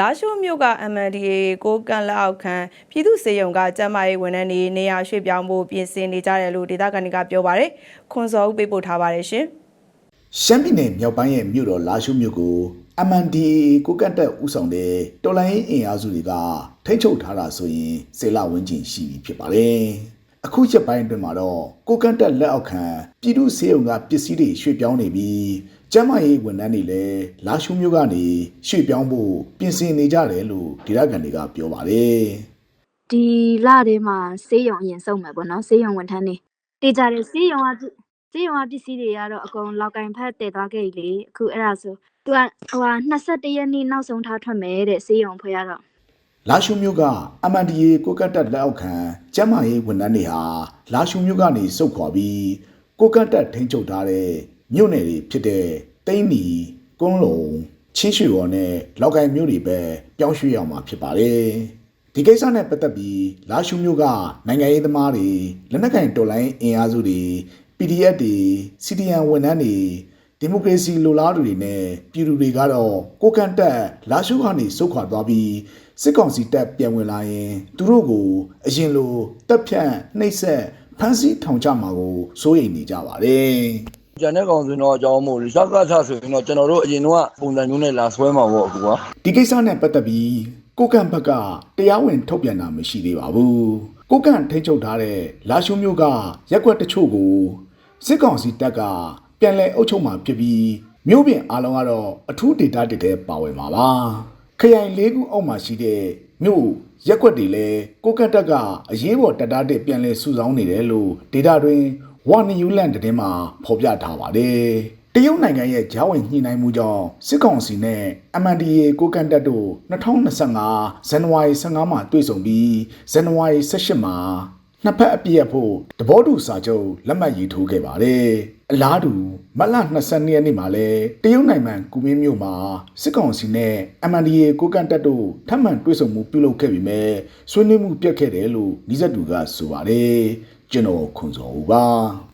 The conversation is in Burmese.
လာရှိုးမြို့က MNDAA ကိုကန့်လက်အောက်ခံပြည်သူ့စေယုံကကျန်းမာရေးဝန်ထမ်းတွေနေရာရွှေ့ပြောင်းဖို့ပြင်ဆင်နေကြတယ်လို့ဒေသခံတွေကပြောပါတယ်။ခွန်စောဦးပေးပို့ထားပါတယ်ရှင်။ရှမ်းပြည်နယ်မြောက်ပိုင်းရဲ့မြို့တော်လာရှုမြို့ကို MNDAA ကိုကန့်တက်ဥဆောင်တဲ့တော်လိုင်းအင်အားစုတွေကထိန်းချုပ်ထားတာဆိုရင်စေလဝင်းကျင်ရှိပြီဖြစ်ပါတယ်။အခုချက်ပိုင်းအတွင်းမှာတော့ကိုကန့်တက်လက်အောက်ခံပြည်သူစေုံကပစ္စည်းတွေရွှေ့ပြောင်းနေပြီး ကျန်းမာရေးဝန်ထမ်းတွေလည်းလာရှုမြို့ကနေရွှေ့ပြောင်းဖို့ပြင်ဆင်နေကြတယ်လို့ဒေသခံတွေကပြောပါတယ်။ဒီလထဲမှာဆေးရုံအရင်စုံမယ်ပေါ့နော်ဆေးရုံဝန်ထမ်းတွေတေးကြတယ်ဆေးရုံကပစ္စဆေးရုံကပစ္စည်းတွေကတော့အကုန်လောက်ကင်ဖက်တည်သွားခဲ့ပြီလေအခုအဲ့ဒါဆိုသူကဟိုဟာ21ရက်နေ့နောက်ဆုံးထားထွက်မယ်တဲ့ဆေးရုံဖွဲ့ရတော့လာရှုမြို့က MNDA ကိုကတ်တက်လက်အောက်ခံကျမ်းမာရေးဝန်ထမ်းတွေဟာလာရှုမြို့ကနေစုတ်ခွာပြီးကိုကတ်တက်ထိန်းချုပ်ထားတဲ့မြို့နယ်တွေဖြစ်တဲ့ တိန်းနီကုန်းလုံချင်းရွှေရော်နဲ့လောက်ကိုင်မြို့တွေပဲပြောင်းရွှေ့ရမှာဖြစ်ပါတယ်ဒီကိစ္စနဲ့ပတ်သက်ပြီးလာရှုမြို့ကနိုင်ငံရေးသမားတွေလက်နက်ကင်တော်လိုင်းအင်အားစုတွေ PDF တွေ CDN ဝန်ထမ်းတွေဒီမိုကရေစီလိုလားသူတွေနဲ့ပြည်သူတွေကတော့ကိုကန့်တက်လာရှုကနေစုတ်ခွာသွားပြီးစစ်ကောင်စီတပ်ပြန်ဝင်လာရင်သူတို့ကိုအရင်လိုတပ်ဖြန့်နှိပ်စက်ဖမ်းဆီးထောင်ချမှာကိုစိုးရိမ်နေကြပါတယ် ကျန်တဲ့ကောင်စင်တော့အကြောင်းမို့လို့ရှောက်ကချဆိုရင်တော့ကျွန်တော်တို့အရင်တော့ပုံစံမျိုးနဲ့လာဆွဲမှာပေါ့အခုကဒီကိစ္စနဲ့ပတ်သက်ပြီးကိုကန့်ဘက်ကတရားဝင်ထုတ်ပြန်တာမရှိသေးပါဘူးကိုကန့်ထိန်းချုပ်ထားတဲ့လာရှုမျိုးကရက်ကွက်တချို့ကိုစစ်ကောင်စီတပ်ကပြန်လည်အုပ်ချုပ်မှဖြစ်ပြီးမြို့ပြင်အားလုံးကတော့အထူးဒေတာတစ်တဲ့ပါဝင်ပါပါခရိုင်၄ခုအောက်မှာရှိတဲ့မြို့ရက်ကွက်တွေလည်းကိုကန့်တက်ကအရေးပေါ်တပ်သားတစ်ပြန်လည်စုဆောင်းနေတယ်လို့ဒေတာတွင် ဝါနယူလန်တည်င်းမှာဖော်ပြထားပါတယ်တရုတ်နိုင်ငံရဲ့ဂျားဝင်ညှိနှိုင်းမှုကြောင့်စစ်ကောင်စီနဲ့ MNDAA ကိုကန့်တက်တို့2025ဇန်နဝါရီ15မှာတွေ့ဆုံပြီးဇန်နဝါရီ18မှာနှစ်ဖက်အပြည့်အဖို့တဘောတူစာချုပ်လက်မှတ်ရေးထိုးခဲ့ပါတယ်။အလားတူမတ်လ22ရက်နေ့မှာလဲတရုတ်နိုင်ငံကူမင်းမြို့မှာစစ်ကောင်စီနဲ့ MNDAA ကိုကန့်တက်တို့ထပ်မံတွေ့ဆုံမှုပြုလုပ်ခဲ့ပြီးမဲ့ဆွေးနွေးမှုပြတ်ခဲ့တယ်လို့နီးစပ်သူကဆိုပါတယ်။ ကျွန်တော်ခွန်စောဦးပါ။